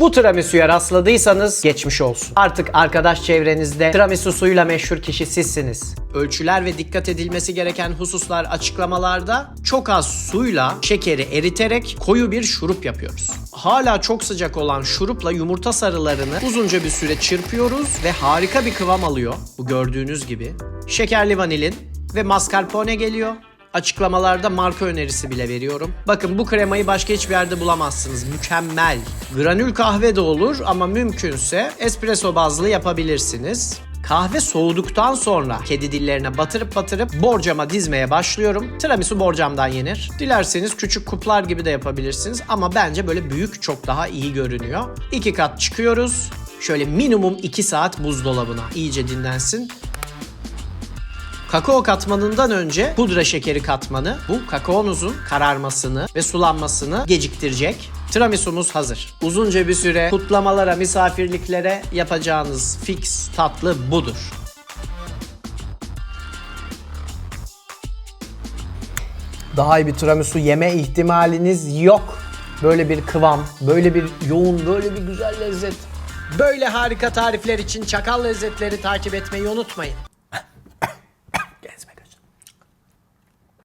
Bu tiramisu'ya rastladıysanız geçmiş olsun. Artık arkadaş çevrenizde tiramisu suyuyla meşhur kişi sizsiniz. Ölçüler ve dikkat edilmesi gereken hususlar açıklamalarda çok az suyla şekeri eriterek koyu bir şurup yapıyoruz. Hala çok sıcak olan şurupla yumurta sarılarını uzunca bir süre çırpıyoruz ve harika bir kıvam alıyor. Bu gördüğünüz gibi. Şekerli vanilin ve mascarpone geliyor. Açıklamalarda marka önerisi bile veriyorum. Bakın bu kremayı başka hiçbir yerde bulamazsınız. Mükemmel. Granül kahve de olur ama mümkünse espresso bazlı yapabilirsiniz. Kahve soğuduktan sonra kedi dillerine batırıp batırıp borcama dizmeye başlıyorum. Tiramisu borcamdan yenir. Dilerseniz küçük kuplar gibi de yapabilirsiniz ama bence böyle büyük çok daha iyi görünüyor. İki kat çıkıyoruz. Şöyle minimum 2 saat buzdolabına iyice dinlensin. Kakao katmanından önce pudra şekeri katmanı bu kakaonuzun kararmasını ve sulanmasını geciktirecek. Tiramisu'muz hazır. Uzunca bir süre kutlamalara, misafirliklere yapacağınız fix tatlı budur. Daha iyi bir tiramisu yeme ihtimaliniz yok. Böyle bir kıvam, böyle bir yoğun, böyle bir güzel lezzet. Böyle harika tarifler için Çakal Lezzetleri takip etmeyi unutmayın.